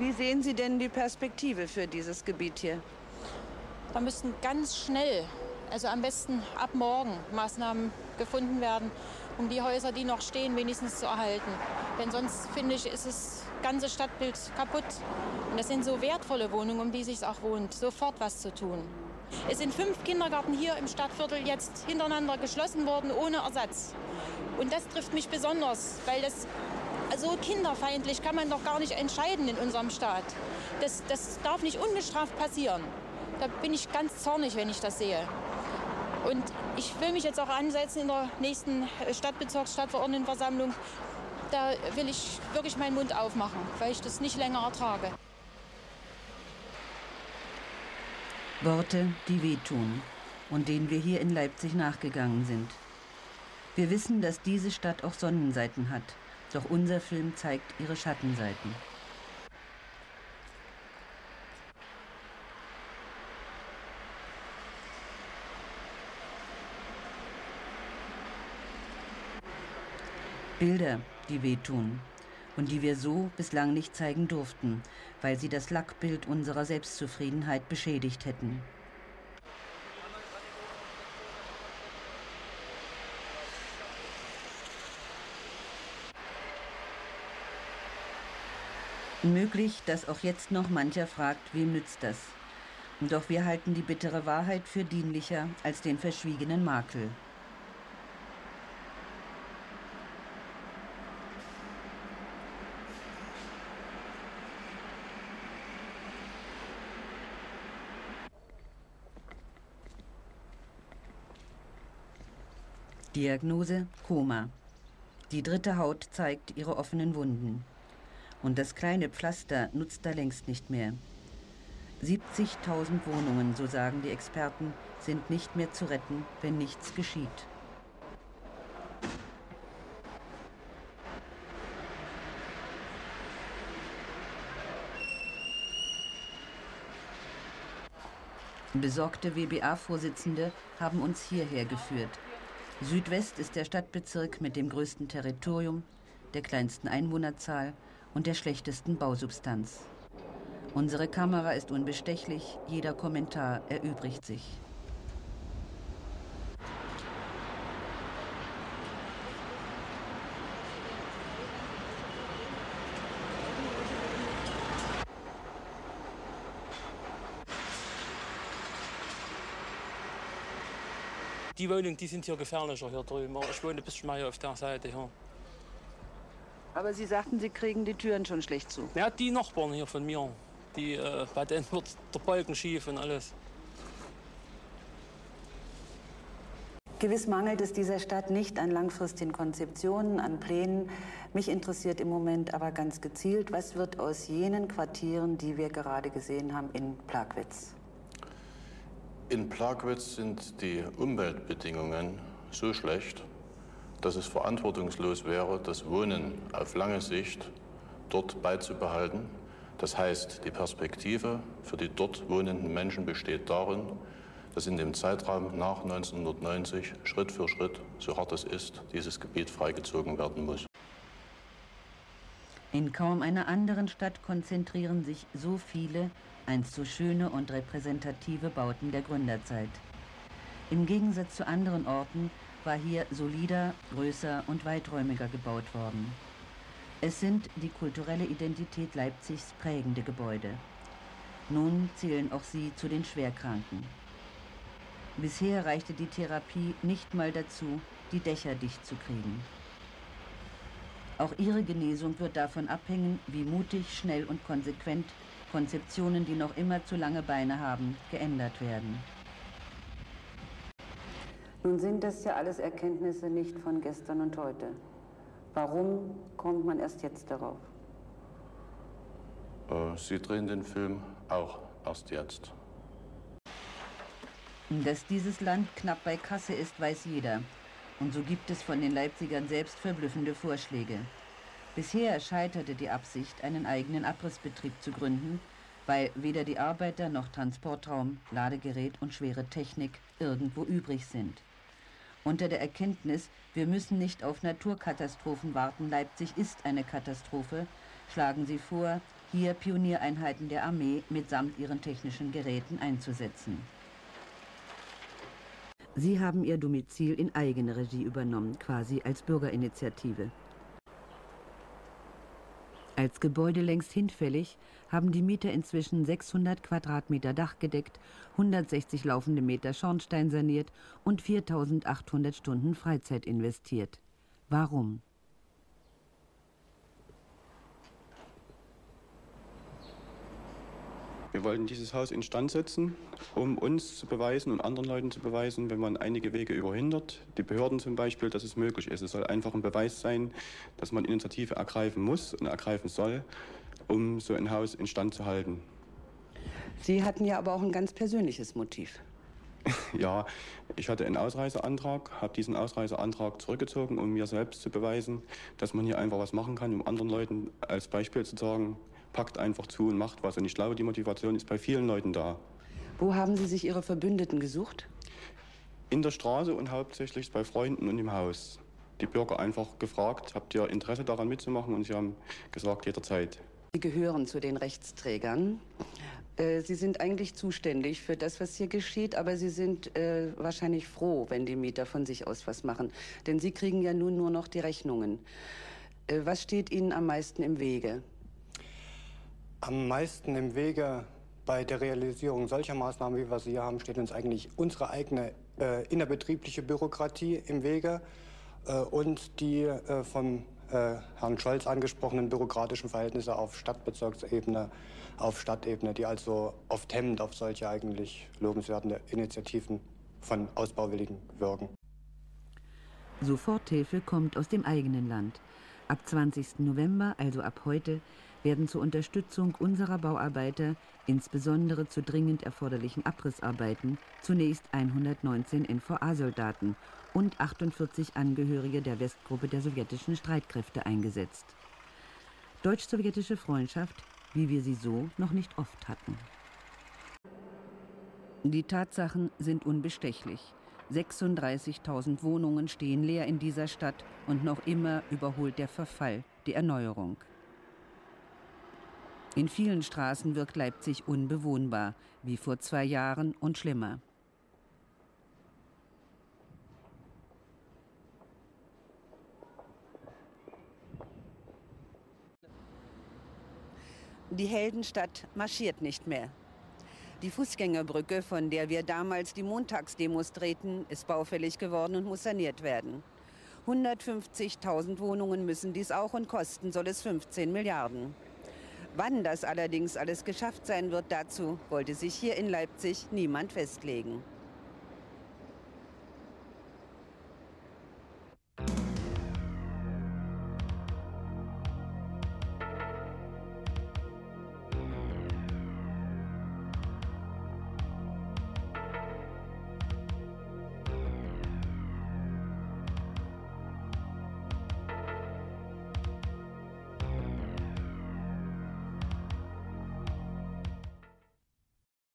Wie sehen Sie denn die Perspektive für dieses Gebiet hier? Da müssten ganz schnell, also am besten ab morgen, Maßnahmen gefunden werden, um die Häuser, die noch stehen, wenigstens zu erhalten. Denn sonst, finde ich, ist das ganze Stadtbild kaputt. Und das sind so wertvolle Wohnungen, um die sich auch wohnt, sofort was zu tun. Es sind fünf Kindergärten hier im Stadtviertel jetzt hintereinander geschlossen worden, ohne Ersatz. Und das trifft mich besonders, weil das so kinderfeindlich kann man doch gar nicht entscheiden in unserem Staat. Das, das darf nicht ungestraft passieren. Da bin ich ganz zornig, wenn ich das sehe. Und ich will mich jetzt auch ansetzen in der nächsten Stadtbezirks Stadtverordnetenversammlung. Da will ich wirklich meinen Mund aufmachen, weil ich das nicht länger ertrage. Worte, die wehtun und denen wir hier in Leipzig nachgegangen sind. Wir wissen, dass diese Stadt auch Sonnenseiten hat, doch unser Film zeigt ihre Schattenseiten. Bilder, die wehtun und die wir so bislang nicht zeigen durften, weil sie das Lackbild unserer Selbstzufriedenheit beschädigt hätten. Möglich, dass auch jetzt noch mancher fragt, wem nützt das? Doch wir halten die bittere Wahrheit für dienlicher als den verschwiegenen Makel. Diagnose Koma. Die dritte Haut zeigt ihre offenen Wunden. Und das kleine Pflaster nutzt da längst nicht mehr. 70.000 Wohnungen, so sagen die Experten, sind nicht mehr zu retten, wenn nichts geschieht. Besorgte WBA-Vorsitzende haben uns hierher geführt. Südwest ist der Stadtbezirk mit dem größten Territorium, der kleinsten Einwohnerzahl und der schlechtesten Bausubstanz. Unsere Kamera ist unbestechlich, jeder Kommentar erübrigt sich. Die Wohnungen, die sind hier gefährlicher hier drüben. Ich wohne ein bisschen mehr auf der Seite hier. Aber Sie sagten, Sie kriegen die Türen schon schlecht zu. Ja, die Nachbarn hier von mir. Die, äh, bei denen wird der Balken schief und alles. Gewiss mangelt es dieser Stadt nicht an langfristigen Konzeptionen, an Plänen. Mich interessiert im Moment aber ganz gezielt, was wird aus jenen Quartieren, die wir gerade gesehen haben in Plagwitz? In Plagwitz sind die Umweltbedingungen so schlecht, dass es verantwortungslos wäre, das Wohnen auf lange Sicht dort beizubehalten. Das heißt, die Perspektive für die dort wohnenden Menschen besteht darin, dass in dem Zeitraum nach 1990 Schritt für Schritt, so hart es ist, dieses Gebiet freigezogen werden muss. In kaum einer anderen Stadt konzentrieren sich so viele, einst so schöne und repräsentative Bauten der Gründerzeit. Im Gegensatz zu anderen Orten war hier solider, größer und weiträumiger gebaut worden. Es sind die kulturelle Identität Leipzigs prägende Gebäude. Nun zählen auch sie zu den Schwerkranken. Bisher reichte die Therapie nicht mal dazu, die Dächer dicht zu kriegen. Auch ihre Genesung wird davon abhängen, wie mutig, schnell und konsequent Konzeptionen, die noch immer zu lange Beine haben, geändert werden. Nun sind das ja alles Erkenntnisse nicht von gestern und heute. Warum kommt man erst jetzt darauf? Äh, Sie drehen den Film auch erst jetzt. Dass dieses Land knapp bei Kasse ist, weiß jeder. Und so gibt es von den Leipzigern selbst verblüffende Vorschläge. Bisher scheiterte die Absicht, einen eigenen Abrissbetrieb zu gründen, weil weder die Arbeiter noch Transportraum, Ladegerät und schwere Technik irgendwo übrig sind. Unter der Erkenntnis, wir müssen nicht auf Naturkatastrophen warten, Leipzig ist eine Katastrophe, schlagen sie vor, hier Pioniereinheiten der Armee mitsamt ihren technischen Geräten einzusetzen. Sie haben ihr Domizil in eigene Regie übernommen, quasi als Bürgerinitiative. Als Gebäude längst hinfällig, haben die Mieter inzwischen 600 Quadratmeter Dach gedeckt, 160 laufende Meter Schornstein saniert und 4800 Stunden Freizeit investiert. Warum? Wir wollten dieses Haus instand setzen, um uns zu beweisen und anderen Leuten zu beweisen, wenn man einige Wege überhindert, die Behörden zum Beispiel, dass es möglich ist. Es soll einfach ein Beweis sein, dass man Initiative ergreifen muss und ergreifen soll, um so ein Haus instand zu halten. Sie hatten ja aber auch ein ganz persönliches Motiv. ja, ich hatte einen Ausreiseantrag, habe diesen Ausreiseantrag zurückgezogen, um mir selbst zu beweisen, dass man hier einfach was machen kann, um anderen Leuten als Beispiel zu sagen, packt einfach zu und macht was. Und ich glaube, die Motivation ist bei vielen Leuten da. Wo haben Sie sich Ihre Verbündeten gesucht? In der Straße und hauptsächlich bei Freunden und im Haus. Die Bürger einfach gefragt, habt ihr Interesse daran mitzumachen? Und sie haben gesagt, jederzeit. Sie gehören zu den Rechtsträgern. Äh, sie sind eigentlich zuständig für das, was hier geschieht, aber Sie sind äh, wahrscheinlich froh, wenn die Mieter von sich aus was machen. Denn Sie kriegen ja nun nur noch die Rechnungen. Äh, was steht Ihnen am meisten im Wege? Am meisten im Wege bei der Realisierung solcher Maßnahmen, wie wir sie hier haben, steht uns eigentlich unsere eigene äh, innerbetriebliche Bürokratie im Wege äh, und die äh, vom äh, Herrn Scholz angesprochenen bürokratischen Verhältnisse auf Stadtbezirksebene, auf Stadtebene, die also oft hemmend auf solche eigentlich lobenswerten Initiativen von Ausbauwilligen wirken. Soforthilfe kommt aus dem eigenen Land. Ab 20. November, also ab heute, werden zur Unterstützung unserer Bauarbeiter, insbesondere zu dringend erforderlichen Abrissarbeiten, zunächst 119 NVA-Soldaten und 48 Angehörige der Westgruppe der sowjetischen Streitkräfte eingesetzt. Deutsch-sowjetische Freundschaft, wie wir sie so noch nicht oft hatten. Die Tatsachen sind unbestechlich. 36.000 Wohnungen stehen leer in dieser Stadt und noch immer überholt der Verfall die Erneuerung. In vielen Straßen wirkt Leipzig unbewohnbar, wie vor zwei Jahren und schlimmer. Die Heldenstadt marschiert nicht mehr. Die Fußgängerbrücke, von der wir damals die Montagsdemos drehten, ist baufällig geworden und muss saniert werden. 150.000 Wohnungen müssen dies auch und kosten soll es 15 Milliarden. Wann das allerdings alles geschafft sein wird, dazu wollte sich hier in Leipzig niemand festlegen.